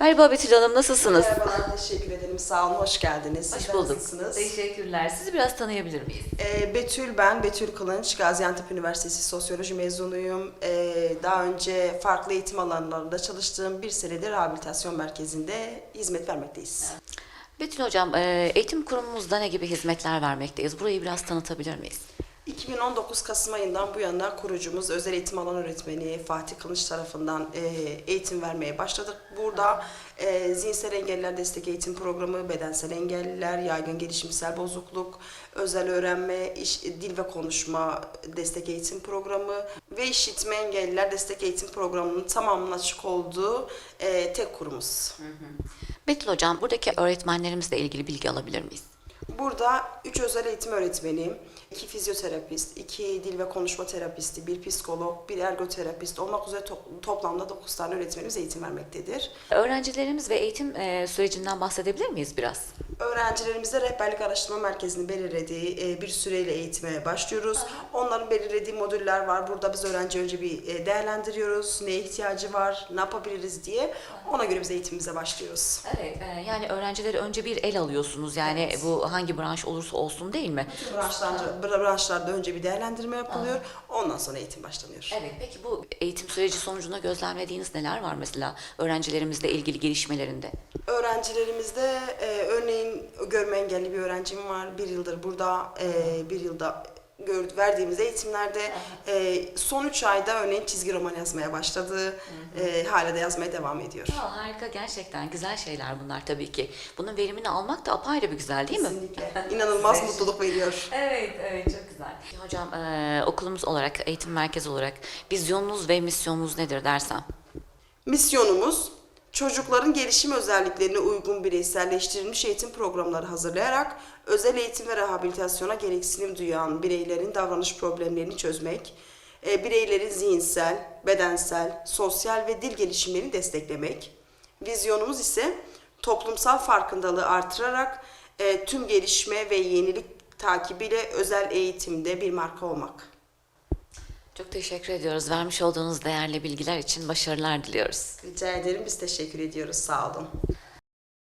Merhaba Betül Hanım, nasılsınız? Merhabalar, teşekkür ederim. Sağ olun, hoş geldiniz. Hoş Sizler bulduk. nasılsınız? Teşekkürler. Sizi biraz tanıyabilir miyiz? Ee, Betül ben, Betül Kılınç. Gaziantep Üniversitesi Sosyoloji mezunuyum. Ee, daha önce farklı eğitim alanlarında çalıştığım bir senedir rehabilitasyon merkezinde hizmet vermekteyiz. Betül Hocam, e, eğitim kurumumuzda ne gibi hizmetler vermekteyiz? Burayı biraz tanıtabilir miyiz? 2019 Kasım ayından bu yana kurucumuz özel eğitim alan öğretmeni Fatih Kılıç tarafından e, eğitim vermeye başladık. Burada e, zihinsel engelliler destek eğitim programı, bedensel engelliler, yaygın gelişimsel bozukluk, özel öğrenme, iş, dil ve konuşma destek eğitim programı ve işitme engelliler destek eğitim programının tamamının açık olduğu e, tek kurumuz. Betül Hocam, buradaki öğretmenlerimizle ilgili bilgi alabilir miyiz? Burada 3 özel eğitim öğretmeni, 2 fizyoterapist, 2 dil ve konuşma terapisti, bir psikolog, bir ergoterapist olmak üzere to- toplamda 9 tane öğretmenimiz eğitim vermektedir. Öğrencilerimiz ve eğitim e, sürecinden bahsedebilir miyiz biraz? Öğrencilerimizde rehberlik araştırma merkezinin belirlediği e, bir süreyle eğitime başlıyoruz. Onların belirlediği modüller var. Burada biz öğrenci önce bir e, değerlendiriyoruz. Neye ihtiyacı var, ne yapabiliriz diye. Ona göre biz eğitimimize başlıyoruz. Evet, e, yani öğrencileri önce bir el alıyorsunuz. Yani Evet. bu hangi branş olursa olsun değil mi? Branşlarda, branşlarda önce bir değerlendirme yapılıyor. Ondan sonra eğitim başlanıyor. Evet, peki bu eğitim süreci sonucunda gözlemlediğiniz neler var mesela öğrencilerimizle ilgili gelişmelerinde? Öğrencilerimizde e, örneğin görme engelli bir öğrencim var. Bir yıldır burada, e, bir yılda gör- verdiğimiz eğitimlerde e, son üç ayda örneğin çizgi roman yazmaya başladı. E, hala da yazmaya devam ediyor. Aa, harika gerçekten güzel şeyler bunlar tabii ki. Bunun verimini almak da apayrı bir güzel değil mi? Kesinlikle. İnanılmaz Güzel. mutluluk veriyor. Evet, evet çok güzel. Hocam eee, okulumuz olarak, eğitim merkezi olarak vizyonunuz ve misyonunuz nedir dersem? Misyonumuz çocukların gelişim özelliklerine uygun bireyselleştirilmiş eğitim programları hazırlayarak özel eğitim ve rehabilitasyona gereksinim duyan bireylerin davranış problemlerini çözmek, e, bireylerin zihinsel, bedensel, sosyal ve dil gelişimlerini desteklemek. Vizyonumuz ise toplumsal farkındalığı artırarak e, tüm gelişme ve yenilik takibiyle özel eğitimde bir marka olmak. Çok teşekkür ediyoruz. Vermiş olduğunuz değerli bilgiler için başarılar diliyoruz. Rica ederim biz teşekkür ediyoruz. Sağ olun.